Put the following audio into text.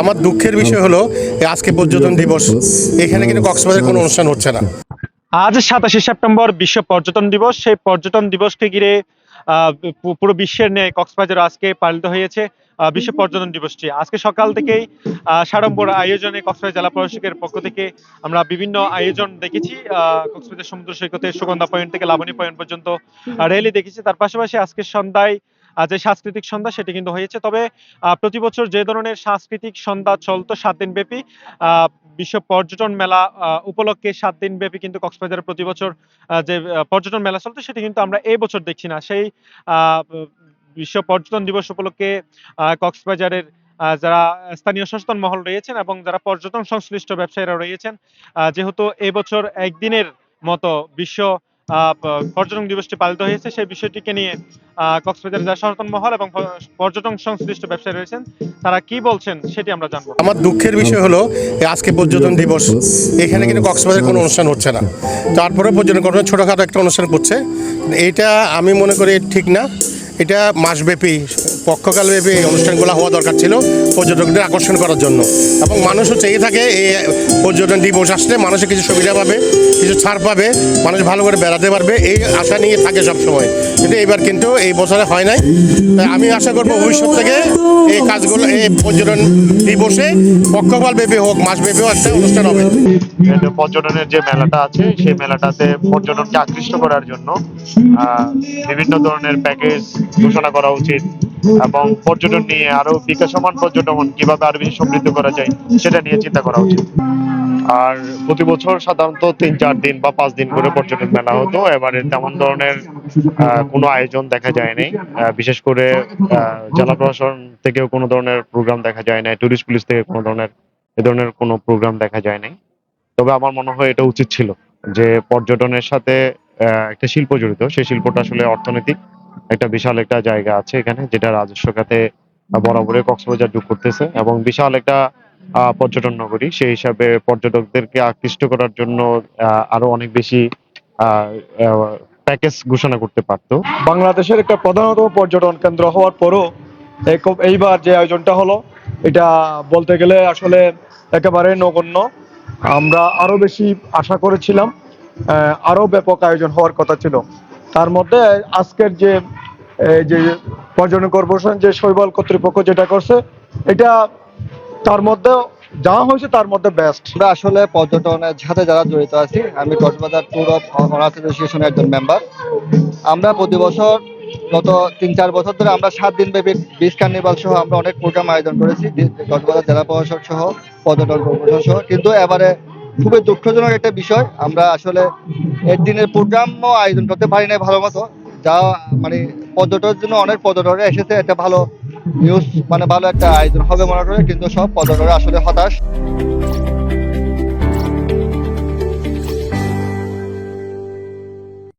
আমার দুঃখের বিষয় হলো আজকে পর্যটন দিবস। এখানে কিন্তু কক্সবাজারে কোনো অনুষ্ঠান হচ্ছে না। আজ সাতাশে সেপ্টেম্বর বিশ্ব পর্যটন দিবস। সেই পর্যটন দিবসকে ঘিরে পুরো বিশ্বের ন্যায় কক্সবাজার আজকে পালিত হয়েছে বিশ্ব পর্যটন দিবসটি। আজকে সকাল থেকেই সাড়ম্বর আয়োজনে কক্সবাজার জেলা প্রশাসকের পক্ষ থেকে আমরা বিভিন্ন আয়োজন দেখেছি। কক্সবাজার সমুদ্র সৈকতে সুগন্ধা পয়েন্ট থেকে লাবণী পয়েন্ট পর্যন্ত র্যালি দেখেছি। তার পাশাপাশি আজকে সন্ধ্যায় যে সাংস্কৃতিক সন্ধ্যা, সেটি কিন্তু হয়েছে। তবে প্রতি বছর যে ধরনের সাংস্কৃতিক সন্ধ্যা চলতো সাত দিন ব্যাপী বিশ্ব পর্যটন মেলা উপলক্ষে সাত দিন ব্যাপী কিন্তু কক্সবাজারে প্রতি বছর যে পর্যটন মেলা চলতো, সেটি কিন্তু আমরা এই বছর দেখছি না। সেই বিশ্ব পর্যটন দিবস উপলক্ষে কক্সবাজারের যারা স্থানীয় সচেতন মহল রয়েছেন এবং যারা পর্যটন সংশ্লিষ্ট ব্যবসায়ীরা রয়েছেন যেহেতু এবছর একদিনের মতো বিশ্ব পর্যটন দিবসটি পালিত হয়েছে। সেই বিষয়টিকে নিয়ে কক্সবাজার যারা সচেতন মহল এবং পর্যটন সংশ্লিষ্ট ব্যবসায়ী রয়েছেন। তারা কি বলছেন সেটি আমরা জানব। আমার দুঃখের বিষয় হলো আজকে পর্যটন দিবস, এখানে কিন্তু কক্সবাজারে কোনো অনুষ্ঠান হচ্ছে না। তারপরে পর্যটন কর্মী ছোটোখাটো একটা অনুষ্ঠান করছে। এটা আমি মনে করি ঠিক না। এটা মাসব্যাপী, পক্ষকালব্যাপী এই অনুষ্ঠানগুলো হওয়া দরকার ছিল পর্যটকদের আকর্ষণ করার জন্য। এবং মানুষও চেয়ে থাকে, এই পর্যটন দিবস আসলে মানুষের কিছু সুবিধা পাবে। কিছু ছাড় পাবে, মানুষ ভালো করে বেড়াতে পারবে, এই আশা নিয়ে থাকে সব সময় কিন্তু এবার কিন্তু এই বছরে হয় নাই। আমি আশা করব ভবিষ্যৎ থেকে এই কাজগুলো, এই পর্যটন দিবসে পক্ষকাল ব্যাপী হোক, মাস ব্যাপী হোক একটা অনুষ্ঠান হবে। পর্যটনের যে মেলাটা আছে, সেই মেলাটাতে পর্যটনকে আকৃষ্ট করার জন্য বিভিন্ন ধরনের প্যাকেজ ঘোষণা করা উচিত এবং পর্যটন নিয়ে আরও বিকাশমান পর্যটন কীভাবে আরও বেশি সমৃদ্ধ করা যায়, সেটা নিয়ে চিন্তা করা উচিত। আর প্রতি বছর সাধারণত তিন চার দিন বা পাঁচ দিন করে পর্যটন মেলা হতো। এবারে তেমন ধরনের কোনো আয়োজন দেখা যায়নি। আহ, বিশেষ করে জেলা প্রশাসন থেকেও কোনো ধরনের প্রোগ্রাম দেখা যায় নাই। টুরিস্ট পুলিশ থেকে কোনো ধরনের এ ধরনের কোনো প্রোগ্রাম দেখা যায় নাই তবে আমার মনে হয় এটা উচিত ছিল যে পর্যটনের সাথে একটা শিল্প জড়িত। সেই শিল্পটা আসলে অর্থনৈতিক একটা বিশাল একটা জায়গা আছে এখানে যেটা রাজস্ব খাতে বরাবরই কক্সবাজার যোগ করতেছে এবং বিশাল একটা পর্যটন নগরী। সেই হিসাবে পর্যটকদেরকে আকৃষ্ট করার জন্য আরও অনেক বেশি প্যাকেজ ঘোষণা করতে পারতো। বাংলাদেশের একটা প্রধানতম পর্যটন কেন্দ্র হওয়ার পরও এইবার যে আয়োজনটা হলো, এটা বলতে গেলে আসলে একেবারে নগণ্য। আমরা আরও বেশি আশা করেছিলাম আরও ব্যাপক আয়োজন হওয়ার কথা ছিল। তার মধ্যে আজকের যে যে পর্যটন কর্পোরেশন যে শৈবাল কর্তৃপক্ষ যেটা করছে, এটা তার মধ্যে যা হয়েছে, তার মধ্যে বেস্ট আমরা আসলে পর্যটনের সাথে যারা জড়িত আছি, আমি কক্সবাজার ট্যুর অফ অনার্স অ্যাসোসিয়েশনের একজন মেম্বার আমরা প্রতি বছর গত তিন চার বছর ধরে আমরা সাত দিন ব্যাপী বিচ কার্নিভাল সহ আমরা অনেক প্রোগ্রাম আয়োজন করেছি কক্সবাজার জেলা প্রশাসক সহ, পর্যটন কর্পোরেশন সহ। কিন্তু এবারে খুবই দুঃখজনক একটা বিষয়, আমরা আসলে একদিনের প্রোগ্রামও আয়োজন করতে পারি না ভালো মতো। যা মানে পর্যটনের জন্য অনেক পর্যটকরা এসেছে, একটা ভালো নিউজ মানে ভালো একটা আয়োজন হবে মনে করে কিন্তু সব পর্যটকরা আসলে হতাশ।